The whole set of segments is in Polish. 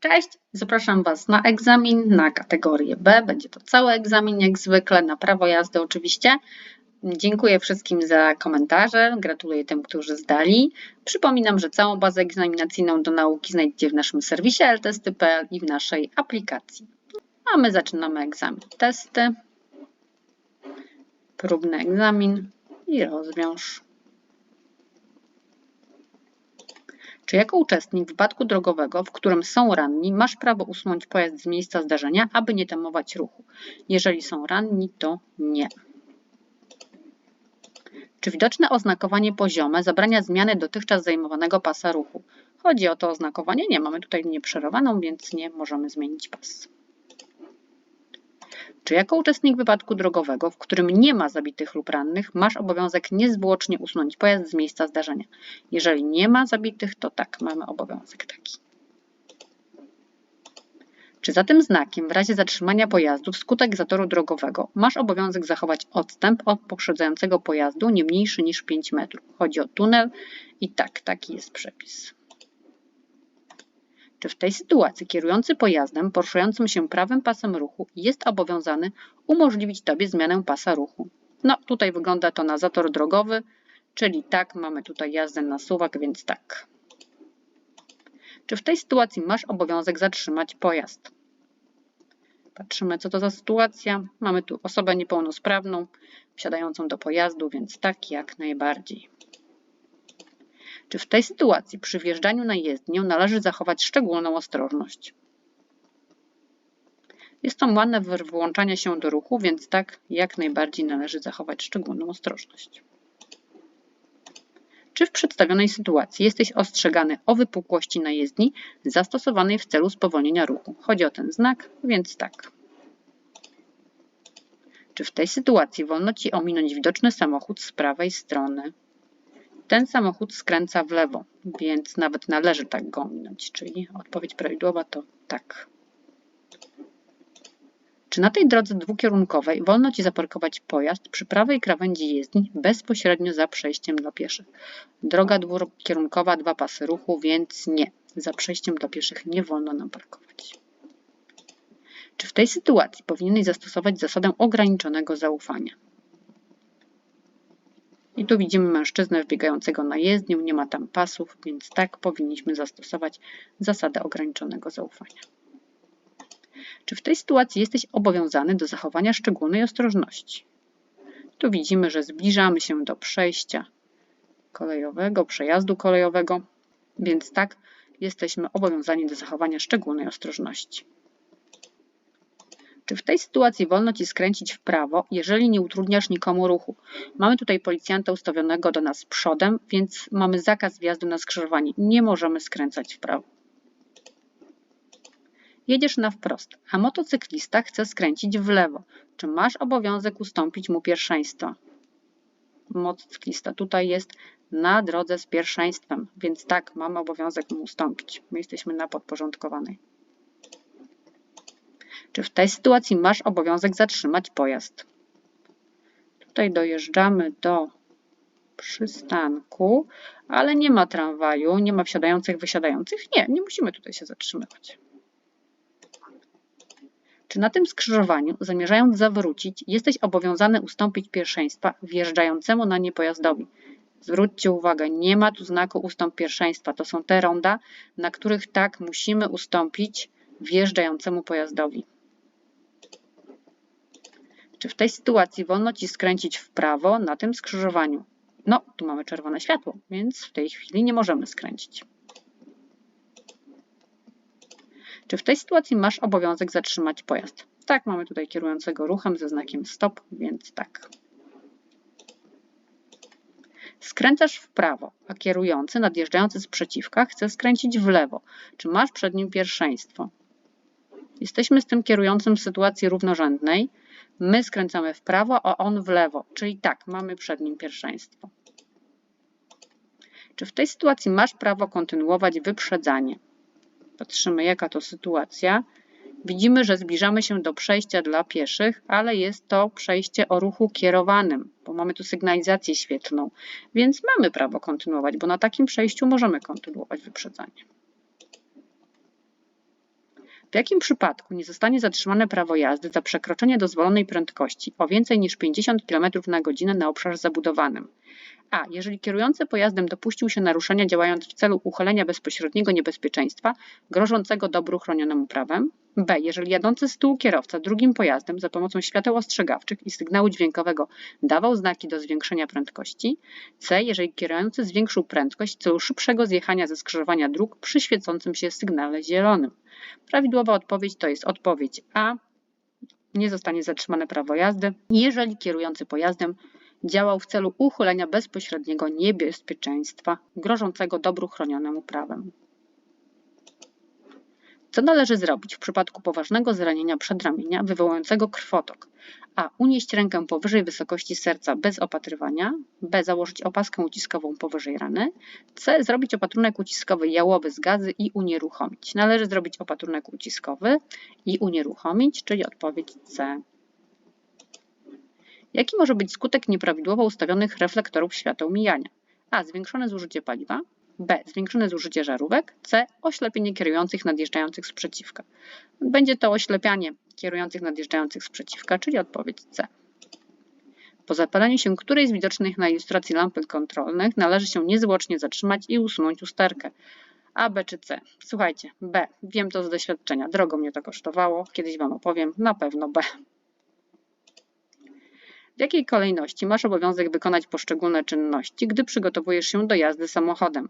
Cześć, zapraszam Was na egzamin na kategorię B. Będzie to cały egzamin, jak zwykle, na prawo jazdy oczywiście. Dziękuję wszystkim za komentarze, gratuluję tym, którzy zdali. Przypominam, że całą bazę egzaminacyjną do nauki znajdziecie w naszym serwisie ltesty.pl i w naszej aplikacji. A my zaczynamy egzamin. Testy, próbny egzamin i rozwiąż. Czy jako uczestnik wypadku drogowego, w którym są ranni, masz prawo usunąć pojazd z miejsca zdarzenia, aby nie tamować ruchu? Jeżeli są ranni, to nie. Czy widoczne oznakowanie poziome zabrania zmiany dotychczas zajmowanego pasa ruchu? Chodzi o to oznakowanie. Nie, mamy tutaj nieprzerowaną, więc nie możemy zmienić pas. Czy jako uczestnik wypadku drogowego, w którym nie ma zabitych lub rannych, masz obowiązek niezwłocznie usunąć pojazd z miejsca zdarzenia? Jeżeli nie ma zabitych, to tak, mamy obowiązek taki. Czy za tym znakiem w razie zatrzymania pojazdu wskutek zatoru drogowego masz obowiązek zachować odstęp od poprzedzającego pojazdu nie mniejszy niż 5 metrów? Chodzi o tunel i tak, taki jest przepis. Czy w tej sytuacji kierujący pojazdem poruszającym się prawym pasem ruchu jest obowiązany umożliwić Tobie zmianę pasa ruchu? No, tutaj wygląda to na zator drogowy, czyli tak, mamy tutaj jazdę na suwak, więc tak. Czy w tej sytuacji masz obowiązek zatrzymać pojazd? Patrzymy, co to za sytuacja. Mamy tu osobę niepełnosprawną wsiadającą do pojazdu, więc tak jak najbardziej. Czy w tej sytuacji przy wjeżdżaniu na jezdnię należy zachować szczególną ostrożność? Jest to manewr włączania się do ruchu, więc tak jak najbardziej należy zachować szczególną ostrożność. Czy w przedstawionej sytuacji jesteś ostrzegany o wypukłości na jezdni zastosowanej w celu spowolnienia ruchu? Chodzi o ten znak, więc tak. Czy w tej sytuacji wolno Ci ominąć widoczny samochód z prawej strony? Ten samochód skręca w lewo, więc nawet należy tak go ominąć, czyli odpowiedź prawidłowa to tak. Czy na tej drodze dwukierunkowej wolno Ci zaparkować pojazd przy prawej krawędzi jezdni bezpośrednio za przejściem dla pieszych? Droga dwukierunkowa, dwa pasy ruchu, więc nie. Za przejściem dla pieszych nie wolno nam parkować. Czy w tej sytuacji powinieneś zastosować zasadę ograniczonego zaufania? I tu widzimy mężczyznę wbiegającego na jezdnię, nie ma tam pasów, więc tak powinniśmy zastosować zasadę ograniczonego zaufania. Czy w tej sytuacji jesteś obowiązany do zachowania szczególnej ostrożności? Tu widzimy, że zbliżamy się do przejścia kolejowego, przejazdu kolejowego, więc tak jesteśmy obowiązani do zachowania szczególnej ostrożności. Czy w tej sytuacji wolno Ci skręcić w prawo, jeżeli nie utrudniasz nikomu ruchu? Mamy tutaj policjanta ustawionego do nas przodem, więc mamy zakaz wjazdu na skrzyżowanie. Nie możemy skręcać w prawo. Jedziesz na wprost, a motocyklista chce skręcić w lewo. Czy masz obowiązek ustąpić mu pierwszeństwa? Motocyklista tutaj jest na drodze z pierwszeństwem, więc tak, mamy obowiązek mu ustąpić. My jesteśmy na podporządkowanej. Czy w tej sytuacji masz obowiązek zatrzymać pojazd? Tutaj dojeżdżamy do przystanku, ale nie ma tramwaju, nie ma wsiadających, wysiadających. Nie, nie musimy tutaj się zatrzymywać. Czy na tym skrzyżowaniu, zamierzając zawrócić, jesteś obowiązany ustąpić pierwszeństwa wjeżdżającemu na nie pojazdowi? Zwróćcie uwagę, nie ma tu znaku ustąp pierwszeństwa. To są te ronda, na których tak musimy ustąpić wjeżdżającemu pojazdowi. Czy w tej sytuacji wolno Ci skręcić w prawo na tym skrzyżowaniu? No, tu mamy czerwone światło, więc w tej chwili nie możemy skręcić. Czy w tej sytuacji masz obowiązek zatrzymać pojazd? Tak, mamy tutaj kierującego ruchem ze znakiem stop, więc tak. Skręcasz w prawo, a kierujący nadjeżdżający z przeciwka chce skręcić w lewo. Czy masz przed nim pierwszeństwo? Jesteśmy z tym kierującym w sytuacji równorzędnej. My skręcamy w prawo, a on w lewo, czyli tak, mamy przed nim pierwszeństwo. Czy w tej sytuacji masz prawo kontynuować wyprzedzanie? Patrzymy, jaka to sytuacja. Widzimy, że zbliżamy się do przejścia dla pieszych, ale jest to przejście o ruchu kierowanym, bo mamy tu sygnalizację świetlną, więc mamy prawo kontynuować, bo na takim przejściu możemy kontynuować wyprzedzanie. W jakim przypadku nie zostanie zatrzymane prawo jazdy za przekroczenie dozwolonej prędkości o więcej niż 50 km na godzinę na obszarze zabudowanym? A. Jeżeli kierujący pojazdem dopuścił się naruszenia działając w celu uchylenia bezpośredniego niebezpieczeństwa grożącego dobru chronionemu prawem. B. Jeżeli jadący z tyłu kierowca drugim pojazdem za pomocą świateł ostrzegawczych i sygnału dźwiękowego dawał znaki do zwiększenia prędkości. C. Jeżeli kierujący zwiększył prędkość w celu szybszego zjechania ze skrzyżowania dróg przy świecącym się sygnale zielonym. Prawidłowa odpowiedź to jest odpowiedź A. Nie zostanie zatrzymane prawo jazdy, jeżeli kierujący pojazdem działał w celu uchylenia bezpośredniego niebezpieczeństwa grożącego dobru chronionemu prawem. Co należy zrobić w przypadku poważnego zranienia przedramienia wywołującego krwotok? A. Unieść rękę powyżej wysokości serca bez opatrywania. B. Założyć opaskę uciskową powyżej rany. C. Zrobić opatrunek uciskowy jałowy z gazy i unieruchomić. Należy zrobić opatrunek uciskowy i unieruchomić, czyli odpowiedź C. Jaki może być skutek nieprawidłowo ustawionych reflektorów świateł mijania? A. Zwiększone zużycie paliwa. B. Zwiększone zużycie żarówek. C. Oślepienie kierujących nadjeżdżających sprzeciwka. Będzie to oślepianie kierujących nadjeżdżających sprzeciwka, czyli odpowiedź C. Po zapaleniu się którejś z widocznych na ilustracji lampy kontrolnych należy się niezwłocznie zatrzymać i usunąć usterkę. A, B czy C? Słuchajcie, B. Wiem to z doświadczenia. Drogo mnie to kosztowało. Kiedyś Wam opowiem. Na pewno B. W jakiej kolejności masz obowiązek wykonać poszczególne czynności, gdy przygotowujesz się do jazdy samochodem?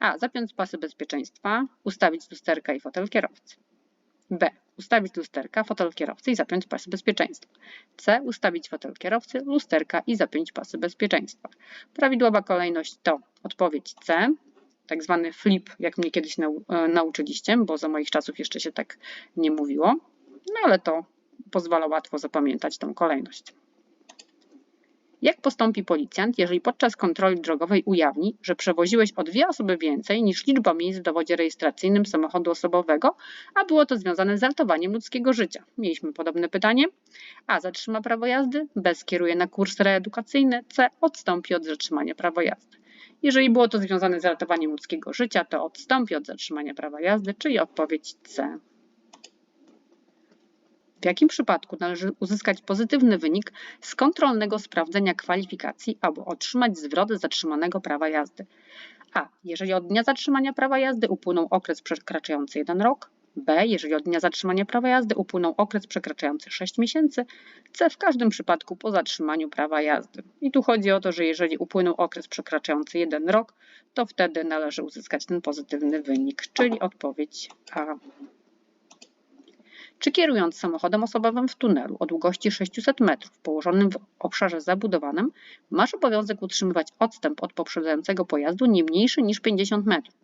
A. Zapiąć pasy bezpieczeństwa, ustawić lusterka i fotel kierowcy. B. Ustawić lusterka, fotel kierowcy i zapiąć pasy bezpieczeństwa. C. Ustawić fotel kierowcy, lusterka i zapiąć pasy bezpieczeństwa. Prawidłowa kolejność to odpowiedź C, tak zwany flip, jak mnie kiedyś nau e, nauczyliście, bo za moich czasów jeszcze się tak nie mówiło. No ale to pozwala łatwo zapamiętać tą kolejność. Jak postąpi policjant, jeżeli podczas kontroli drogowej ujawni, że przewoziłeś o dwie osoby więcej niż liczba miejsc w dowodzie rejestracyjnym samochodu osobowego, a było to związane z ratowaniem ludzkiego życia? Mieliśmy podobne pytanie. A. Zatrzyma prawo jazdy. B. Skieruje na kurs reedukacyjny. C. Odstąpi od zatrzymania prawa jazdy. Jeżeli było to związane z ratowaniem ludzkiego życia, to odstąpi od zatrzymania prawa jazdy, czyli odpowiedź C. W jakim przypadku należy uzyskać pozytywny wynik z kontrolnego sprawdzenia kwalifikacji albo otrzymać zwrot zatrzymanego prawa jazdy? A. Jeżeli od dnia zatrzymania prawa jazdy upłynął okres przekraczający jeden rok. B. Jeżeli od dnia zatrzymania prawa jazdy upłynął okres przekraczający 6 miesięcy. C. W każdym przypadku po zatrzymaniu prawa jazdy. I tu chodzi o to, że jeżeli upłynął okres przekraczający jeden rok, to wtedy należy uzyskać ten pozytywny wynik, czyli odpowiedź A. Czy kierując samochodem osobowym w tunelu o długości 600 metrów położonym w obszarze zabudowanym, masz obowiązek utrzymywać odstęp od poprzedzającego pojazdu nie mniejszy niż 50 metrów?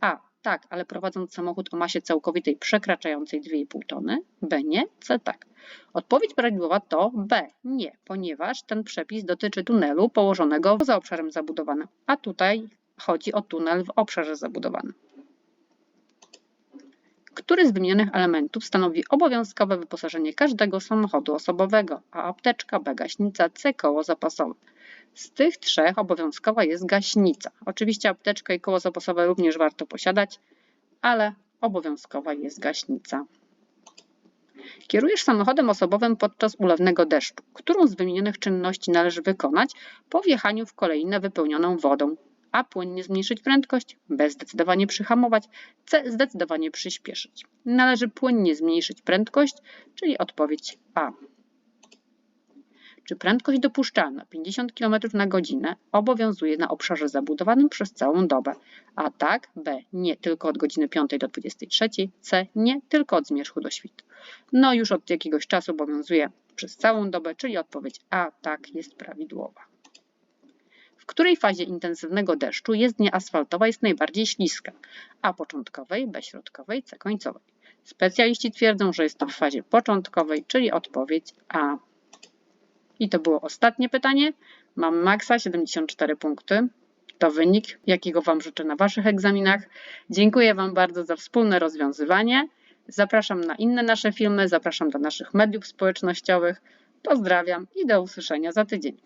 A. Tak, ale prowadząc samochód o masie całkowitej przekraczającej 2,5 tony. B. Nie. C. Tak. Odpowiedź prawidłowa to B. Nie, ponieważ ten przepis dotyczy tunelu położonego poza obszarem zabudowanym, a tutaj chodzi o tunel w obszarze zabudowanym. Który z wymienionych elementów stanowi obowiązkowe wyposażenie każdego samochodu osobowego? A apteczka, B gaśnica, C koło zapasowe. Z tych trzech obowiązkowa jest gaśnica. Oczywiście apteczkę i koło zapasowe również warto posiadać, ale obowiązkowa jest gaśnica. Kierujesz samochodem osobowym podczas ulewnego deszczu. Którą z wymienionych czynności należy wykonać po wjechaniu w kolejnę wypełnioną wodą? A. Płynnie zmniejszyć prędkość, B. Zdecydowanie przyhamować, C. Zdecydowanie przyspieszyć. Należy płynnie zmniejszyć prędkość, czyli odpowiedź A. Czy prędkość dopuszczalna 50 km na godzinę obowiązuje na obszarze zabudowanym przez całą dobę? A tak, B. Nie tylko od godziny 5 do 23, C. Nie tylko od zmierzchu do świtu. No już od jakiegoś czasu obowiązuje przez całą dobę, czyli odpowiedź A. Tak jest prawidłowa której fazie intensywnego deszczu jezdnia asfaltowa jest najbardziej śliska, a początkowej, B środkowej, C końcowej. Specjaliści twierdzą, że jest to w fazie początkowej, czyli odpowiedź A. I to było ostatnie pytanie. Mam maksa 74 punkty. To wynik, jakiego Wam życzę na Waszych egzaminach. Dziękuję Wam bardzo za wspólne rozwiązywanie. Zapraszam na inne nasze filmy, zapraszam do naszych mediów społecznościowych. Pozdrawiam i do usłyszenia za tydzień.